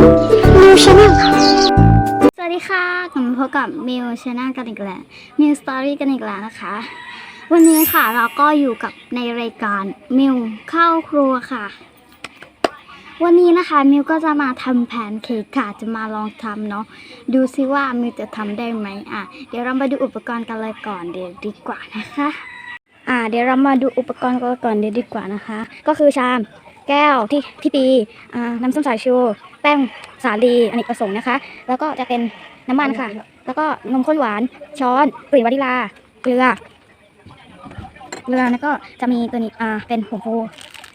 มิวชาแนลสวัสดีค่ะกลับมาพบกับมิวชาแนลกันอีกแล้วมิวสตอรี่กันอีกแล้วนะคะ วันนี้ค่ะเราก็อยู่กับในรายการมิวเข้าครัวค่ะ วันนี้นะคะมิวก็จะมาทำแพนเค้กค่ะ จะมาลองทำเนาะ ดูซิว่ามิวจะทำได้ไหมอะ เดี๋ยวเรามาดูอุปกรณ์กันเลยก่อนเดี๋ยวดีกว่านะคะ อ่า เดี๋ยวเรามาดูอุปกรณ์กันก่อนเดี๋ยวดีกว่านะคะ ก็คือชาม แก้วที่ที่ปีอ่าน้ำส้มสายชู แป้งสาลีอเนกประสงค์นะคะ แล้วก็จะเป็นน้ำมันค่ะ แล้วก็นมข้นหวานช้อนกลิ่นวานิลาเกลือเกลือแล้วก็จะมีตัวนี้อ่าเป็นผงฟู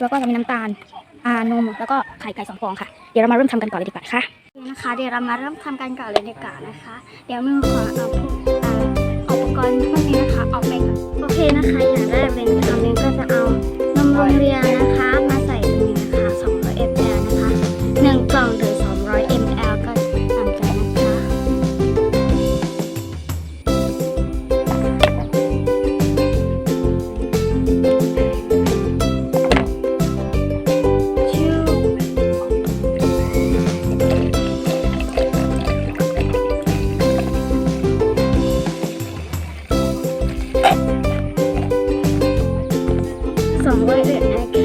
แล้วก็จะมีน้ำตาลอ่านมแล้วก็ไข่ไก่สองฟองค่ะ เดี๋ยวเรามาเริ่มทำกันก่อนเลยดีกว่าค่ะนะคะ เดี๋ยวเรามาเริ่มทำกันก่อนเลยดีกว่านะคะ เดี๋ยวมือขอเอาพวกอ่าอุปกรณ์พวกนี้นะคะออกไปก่อนโอเคนะคะอย่างแรกเลยนะคะมินก็จะเอานมโรงเรียนนะคะ ส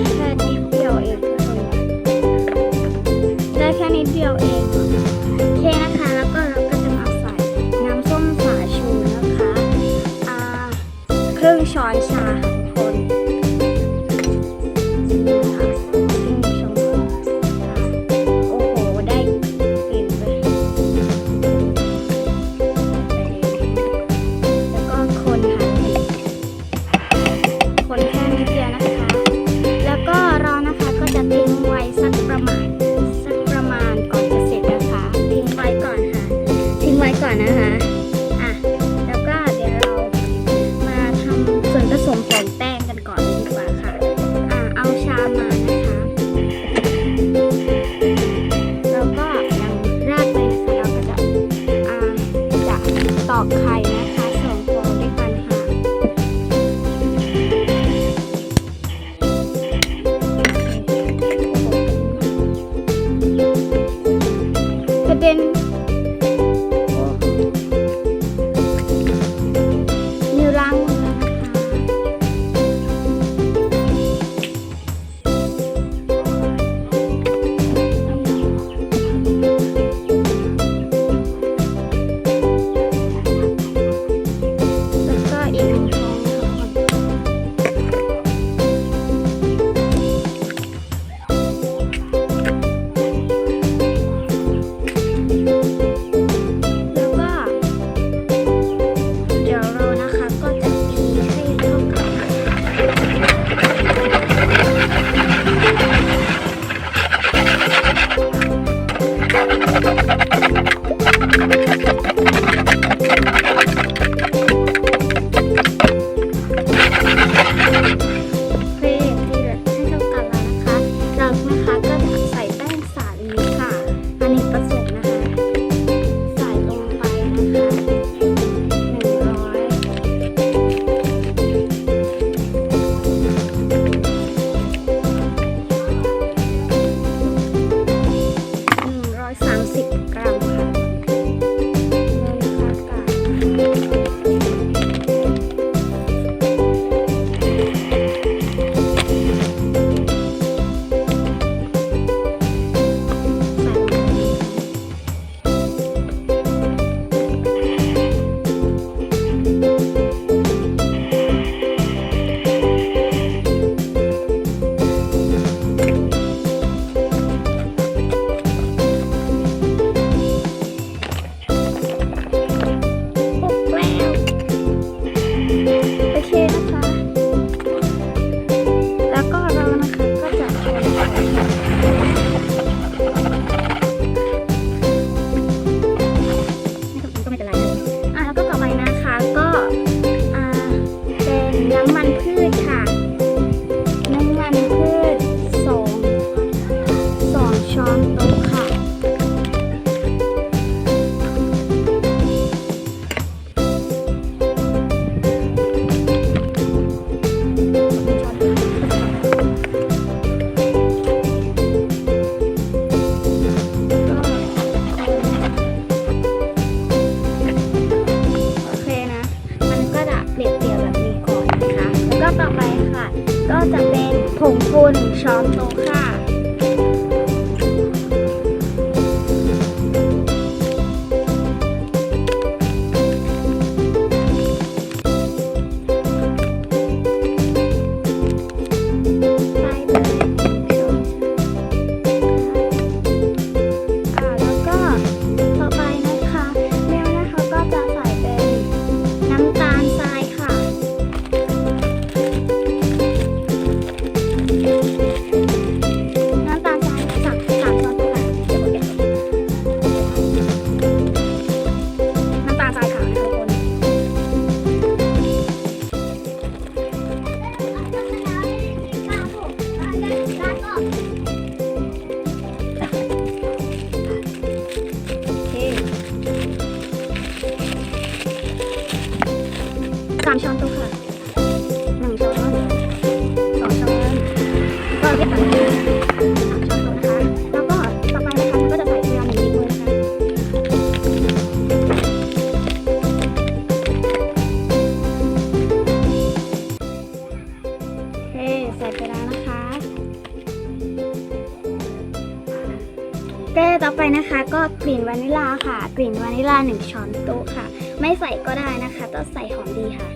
ก็กลิ่นวานิลาค่ะ กลิ่นวานิลาหนึ่งช้อนโต๊ะค่ะ ไม่ใส่ก็ได้นะคะต้องใส่หอมดีค่ะ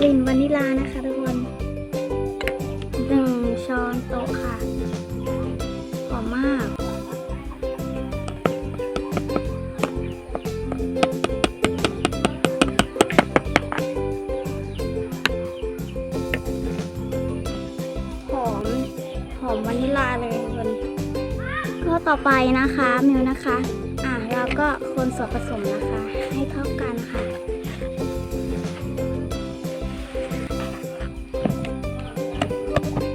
กลิ่นวานิลานะคะ ต่อไปนะคะมิวนะคะ อะเราก็คนส่วนผสมนะคะ ให้เข้ากันค่ะ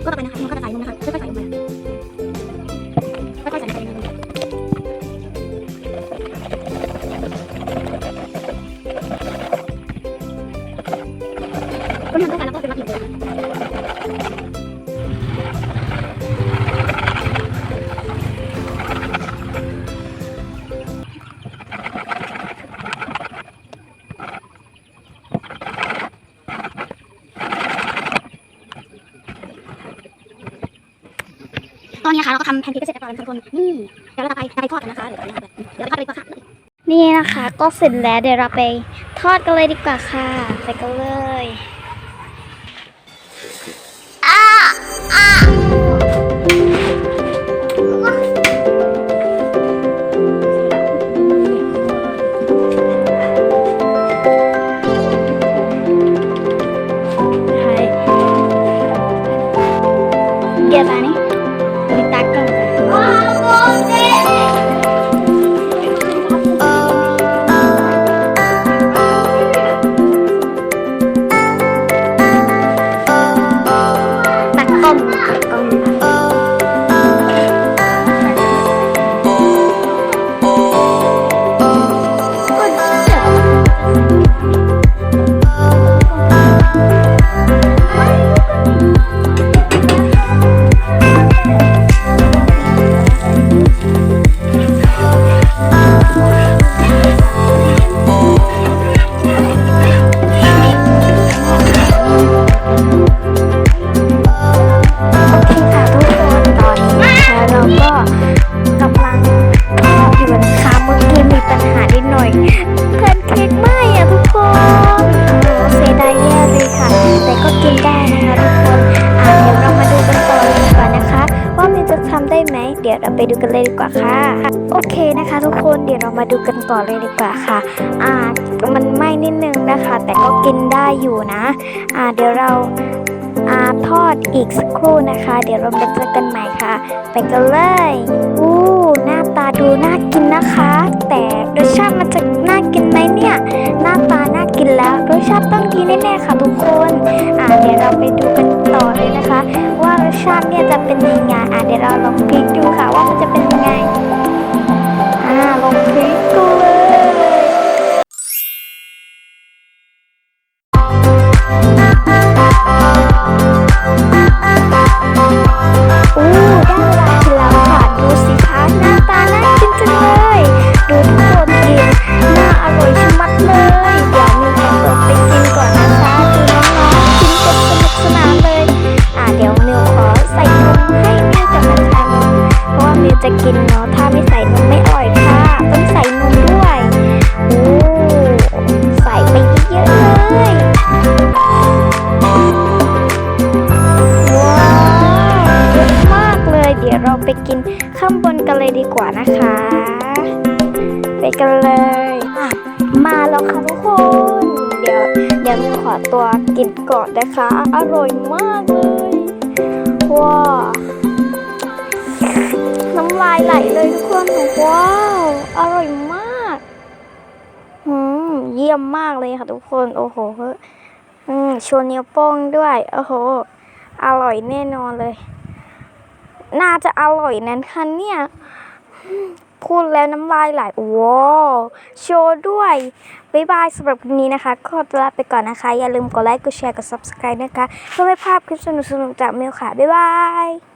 ก็ต่อไปนะคะมิวก็จะใส่ลงนะคะค่อยๆใส่ลงไปค่อยๆใส่ลงไปนะคะก็ทำเข้ากันแล้วก็เป็นวัตถุดิบเลย ทำแพนเค้กเสร็จเรียบร้อยแล้วทุกคนนี่เดี๋ยวเราจะไปไปทอดกันนะคะเดี๋ยวเราไปทอดเลยกว่าค่ะนี่นะคะ ก็เสร็จแล้วเดี๋ยวเราไปทอดกันเลยดีกว่าค่ะไปกันเลยอ้า ก กินได้นะคะทุกคนอะเดี๋ยวเรามาดูกันต่อเลยดีกว่านะคะ ว่ามันจะทำได้ไหมเดี๋ยวเราไปดูกันเลยดีกว่าค่ะ โอเคนะคะ ทุกคนเดี๋ยวเรามาดูกันต่อเลยดีกว่าค่ะ อ่ามันไหม้นิดนึงนะคะ แต่ก็กินได้อยู่นะ อ่าเดี๋ยวเราอาทอดอีกสักครู่นะคะ เดี๋ยวเรามาเจอกันใหม่ค่ะ ไปกันเลย รสชาติต้องดีแน่ๆค่ะทุกคนอ่าเดี๋ยวเราไปดูกันต่อเลยนะคะ ว่ารสชาติเนี่ยจะเป็นยังไงอ่าเดี๋ยวเราลองพลิกดูค่ะว่ามันจะเป็นยังไงอ่าลองพลิกดูเลย จะกินเนาะถ้าไม่ใส่นมไม่อร่อยค่ะ ต้องใส่นมด้วยโอ้ใส่ไปเยอะๆเลยว้าวเยอะมากเลย เดี๋ยวเราไปกินข้างบนกันเลยดีกว่านะคะ ไปกันเลยอะมาแล้วค่ะทุกคน เดี๋ยวเดี๋ยวมิวขอตัวกินก่อนนะคะ อร่อยมากเลยว้าว ลายไหลเลยทุกคนว้าว อร่อยมากอืมเยี่ยมมากเลยค่ะทุกคน โอ้โหอืมโชว์นิ้วโป้งด้วย โอ้โห อร่อยแน่นอนเลย น่าจะอร่อยนั้นคันเนี่ยพูดแล้วน้ำลายไหลว้าวโชว์ด้วย บ๊ายบายสำหรับคลิปนี้นะคะ ขอตัวลาไปก่อนนะคะ อย่าลืมกดไลค์ กดแชร์ กด subscribe นะคะ เพื่อไม่พลาดคลิปสนุกๆจากเมลค่ะ บ๊ายบาย